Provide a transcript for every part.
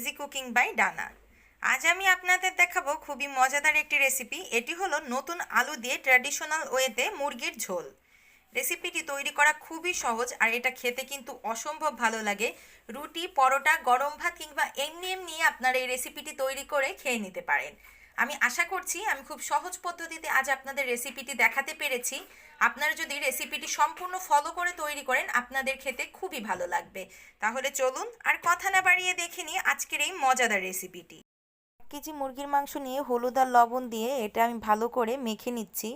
Easy cooking by ডানা আজ আমি আপনাদের দেখাবো খুবই মজাদার একটি রেসিপি এটি হলো নতুন আলু দিয়ে ট্র্যাডিশনাল ওয়েতে মুরগির ঝোল। রেসিপিটি তৈরি করা খুবই সহজ, আর এটা খেতে কিন্তু অসম্ভব ভালো লাগে। রুটি, পরোটা, গরম ভাত কিংবা এমনি এমনি আপনারা এই রেসিপিটি তৈরি করে খেয়ে নিতে পারেন। আমি আশা করছি, আমি খুব সহজ পদ্ধতিতে আজ আপনাদের রেসিপিটি দেখাতে পেরেছি। আপনারা যদি রেসিপিটি সম্পূর্ণ ফলো করে তৈরি করেন, আপনাদের খেতে খুবই ভালো লাগবে। তাহলে চলুন আর কথা না বাড়িয়ে দেখে নিই আজকের এই মজাদার রেসিপিটি এক কেজি মুরগির মাংস নিয়ে হলুদ আর লবণ দিয়ে এটা আমি ভালো করে মেখে নিচ্ছি।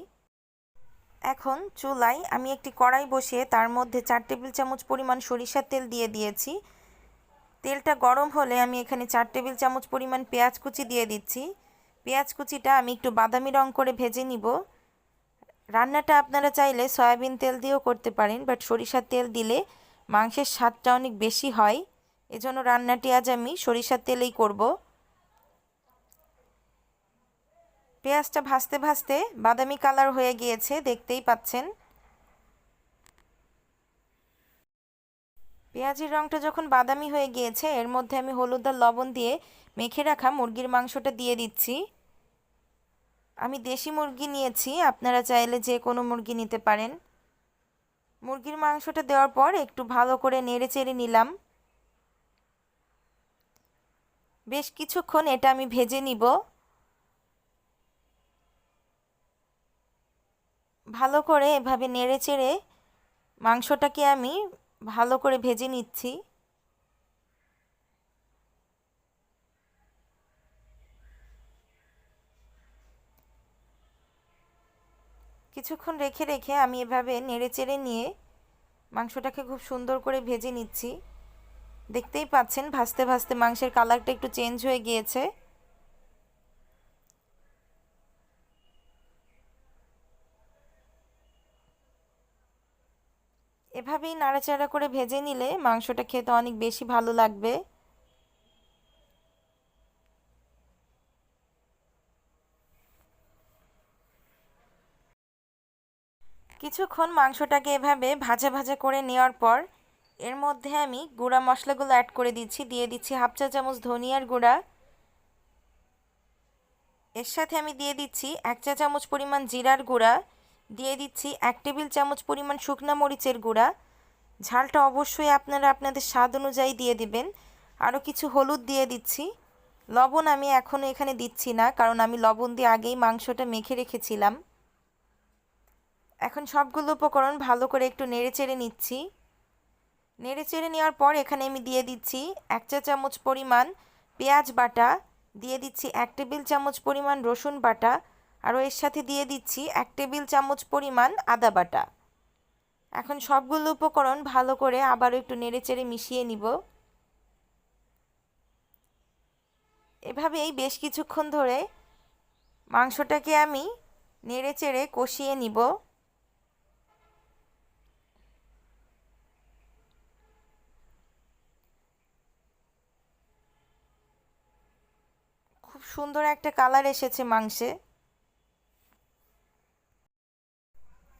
এখন চুলায় আমি একটি কড়াই বসিয়ে তার মধ্যে চার টেবিল চামচ পরিমাণ সরিষার তেল দিয়ে দিয়েছি। তেলটা গরম হলে আমি এখানে চার টেবিল চামচ পরিমাণ পেঁয়াজ কুচি দিয়ে দিচ্ছি। পেঁয়াজ কুচিটা আমি একটু বাদামি রং করে ভেজে নিব। রান্নাটা আপনারা চাইলে সয়াবিন তেল দিয়েও করতে পারেন বাট সরিষার তেল দিলে মাংসের স্বাদটা অনেক বেশি হয়। এজন্য রান্নাটি আজ আমি সরিষার তেলেই করব। পেঁয়াজটা ভাজতে ভাজতে বাদামি কালার হয়ে গিয়েছে, দেখতেই পাচ্ছেন। পেঁয়াজের রঙটা যখন বাদামি হয়ে গিয়েছে, এর মধ্যে আমি হলুদ আর লবণ দিয়ে মেখে রাখা মুরগির মাংসটা দিয়ে দিচ্ছি। আমি দেশি মুরগি নিয়েছি, আপনারা চাইলে যে কোনো মুরগি নিতে পারেন। মুরগির মাংসটা দেওয়ার পর একটু ভালো করে নেড়ে চেড়ে নিলাম। বেশ কিছুক্ষণ এটা আমি ভেজে নিব। ভালো করে এভাবে নেড়ে চেড়ে মাংসটাকে আমি ভালো করে ভেজে নিচ্ছি। কিছুক্ষণ রেখে রেখে আমি এভাবে নেড়ে চেড়ে নিয়ে মাংসটাকে খুব সুন্দর করে ভেজে নিচ্ছি। দেখতেই পাচ্ছেন, ভাজতে ভাজতে মাংসের কালারটা একটু চেঞ্জ হয়ে গিয়েছে। এভাবেই নাড়াচাড়া করে ভেজে নিলে মাংসটা খেতে অনেক বেশি ভালো লাগবে। কিছুক্ষণ মাংসটাকে এভাবে ভাজা ভাজা করে নেওয়ার পর, এর মধ্যে আমি গুঁড়া মশলাগুলো অ্যাড করে দিচ্ছি। দিয়ে দিচ্ছি হাফ চা চামচ ধনিয়ার গুঁড়া। এর সাথে আমি দিয়ে দিচ্ছি এক চা চামচ পরিমাণ জিরার গুঁড়া। দিয়ে দিচ্ছি এক টেবিল চামচ পরিমাণ শুকনা মরিচের গুঁড়া। ঝালটা অবশ্যই আপনারা আপনাদের স্বাদ অনুযায়ী দিয়ে দিবেন। আরও কিছু হলুদ দিয়ে দিচ্ছি। লবণ আমি এখনও এখানে দিচ্ছি না, কারণ আমি লবণ দিয়ে আগেই মাংসটা মেখে রেখেছিলাম। এখন সবগুলো উপকরণ ভালো করে একটু নেড়ে চেড়ে নিচ্ছি। নেড়ে চেড়ে নেওয়ার পর এখানে আমি দিয়ে দিচ্ছি এক চা চামচ পরিমাণ পেঁয়াজ বাটা, দিয়ে দিচ্ছি এক টেবিল চামচ পরিমাণ রসুন বাটা, আরও এর সাথে দিয়ে দিচ্ছি এক টেবিল চামচ পরিমাণ আদা বাটা। এখন সবগুলো উপকরণ ভালো করে আবারও একটু নেড়ে চেড়ে মিশিয়ে নিব। এভাবেই বেশ কিছুক্ষণ ধরে মাংসটাকে আমি নেড়ে চেড়ে কষিয়ে নিব খুব সুন্দর একটা কালার এসেছে মাংসে।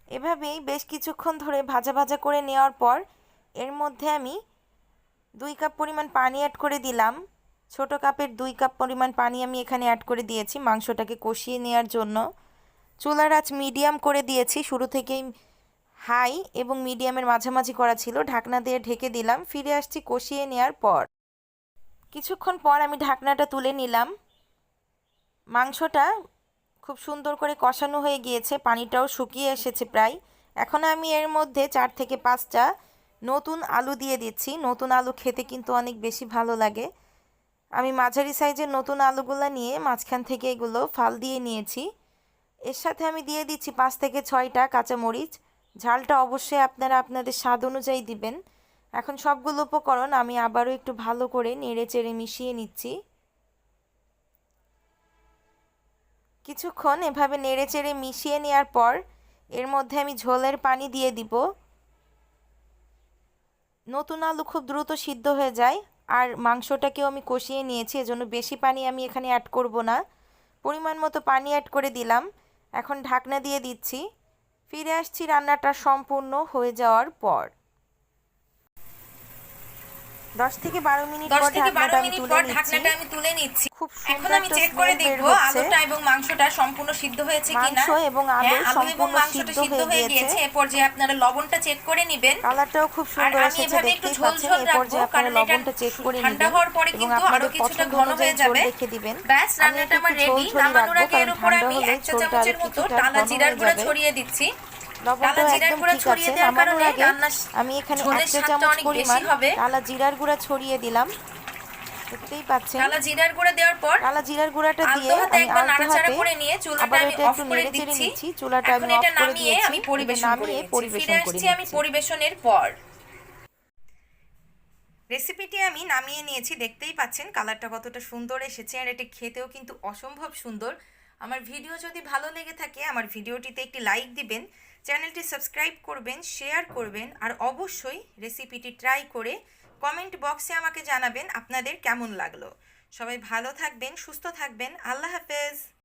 এভাবেই বেশ কিছুক্ষণ ধরে ভাজা ভাজা করে নেওয়ার পর এর মধ্যে আমি দুই কাপ পরিমাণ পানি অ্যাড করে দিলাম। ছোট কাপের দুই কাপ পরিমাণ পানি আমি এখানে অ্যাড করে দিয়েছি মাংসটাকে কষিয়ে নেওয়ার জন্য। চুলার আঁচ মিডিয়াম করে দিয়েছি, শুরু থেকেই হাই এবং মিডিয়ামের মাঝামাঝি করা ছিল। ঢাকনা দিয়ে ঢেকে দিলাম, ফিরে আসছি কষিয়ে নেওয়ার পর। কিছুক্ষণ পর আমি ঢাকনাটা তুলে নিলাম। মাংসটা খুব সুন্দর করে কষানো হয়ে গিয়েছে, পানিটাও শুকিয়ে এসেছে প্রায়। এখন আমি এর মধ্যে চার থেকে পাঁচটা নতুন আলু দিয়ে দিচ্ছি। নতুন আলু খেতে কিন্তু অনেক বেশি ভালো লাগে। আমি মাঝারি সাইজের নতুন আলুগুলো নিয়ে মাঝখান থেকে এগুলো ফাল দিয়ে নিয়েছি। এর সাথে আমি দিয়ে দিচ্ছি পাঁচ থেকে ছয়টা কাঁচামরিচ। ঝালটা অবশ্যই আপনারা আপনাদের স্বাদ অনুযায়ী দিবেন। এখন সবগুলো উপকরণ আমি আবারও একটু ভালো করে নেড়ে চেড়ে মিশিয়ে নিচ্ছি। কিছুক্ষণ এভাবে নেড়ে চেড়ে মিশিয়ে নেওয়ার পর এর মধ্যে আমি ঝোলের পানি দিয়ে দিব। নতুন আলু খুব দ্রুত সিদ্ধ হয়ে যায়, আর মাংসটাকেও আমি কষিয়ে নিয়েছি, এজন্য বেশি পানি আমি এখানে অ্যাড করব না। পরিমাণ মতো পানি অ্যাড করে দিলাম, এখন ঢাকনা দিয়ে দিচ্ছি। ফিরে আসছি রান্নাটা সম্পূর্ণ হয়ে যাওয়ার পর। দশ থেকে বারো মিনিট দশ পর থেকে বারো ঢাকনাটা আমি মিনিট পর ঢাকনাটা আমি তুলে নিচ্ছি। খুব এখন আমি চেক করে দেখব। আলুটা এবং মাংসটা সম্পূর্ণ সিদ্ধ হয়েছে কিনা। মাংস এবং আলু হ্যাঁ, সম্পূর্ণ সিদ্ধ হয়ে গিয়েছে। গিয়েছে। এরপর যে আপনারা লবণটা চেক করে নেবেন। কালারটাও খুব সুন্দর এসেছে এভাবে একটু ঝোল পাচ্ছেন। ঝোল এরপর যে আপনারা লবণটা চেক করে ঠান্ডা হওয়ার পরে কিন্তু আরও কিছুটা ঘন হয়ে যাবে। রেখে দিবেন। ব্যাস রান্নাটা আমার রেডি নামানোর আগে এর উপর আমি হলে এক চা চামচের মতো টালা জিরার গুঁড়া ছড়িয়ে দিচ্ছি। লবণটা একদম ঠিক আছে। নামানোর আগে আমি এখানে এক চা চামচ পরিমাণ কালা জিরার গুঁড়া ছড়িয়ে দিলাম। দেখতেই পাচ্ছেন। টালা জিরার গুঁড়া দেওয়ার পর কালা জিরার গুঁড়াটা দিয়ে আমি একবার নাড়াচাড়া করে নিয়ে চুলাটা আমি অফ করে দিচ্ছি। চুলাটা আমি অফ করে দিয়েছি। আমি পরিবেশন নামিয়ে পরিবেশন করে আমি পরিবেশনের পর। রেসিপিটি আমি নামিয়ে নিয়েছি। দেখতেই পাচ্ছেন কালারটা কতটা সুন্দর এসেছে আর এটা খেতেও কিন্তু অসম্ভব সুন্দর। আমার ভিডিও যদি ভালো লেগে থাকে আমার ভিডিওটিতে একটি লাইক দিবেন। চ্যানেলটি সাবস্ক্রাইব করবেন, শেয়ার করবেন আর অবশ্যই রেসিপিটি ট্রাই করে কমেন্ট বক্সে আমাকে জানাবেন আপনাদের কেমন লাগল। সবাই ভালো থাকবেন, সুস্থ থাকবেন। আল্লাহ হাফেজ।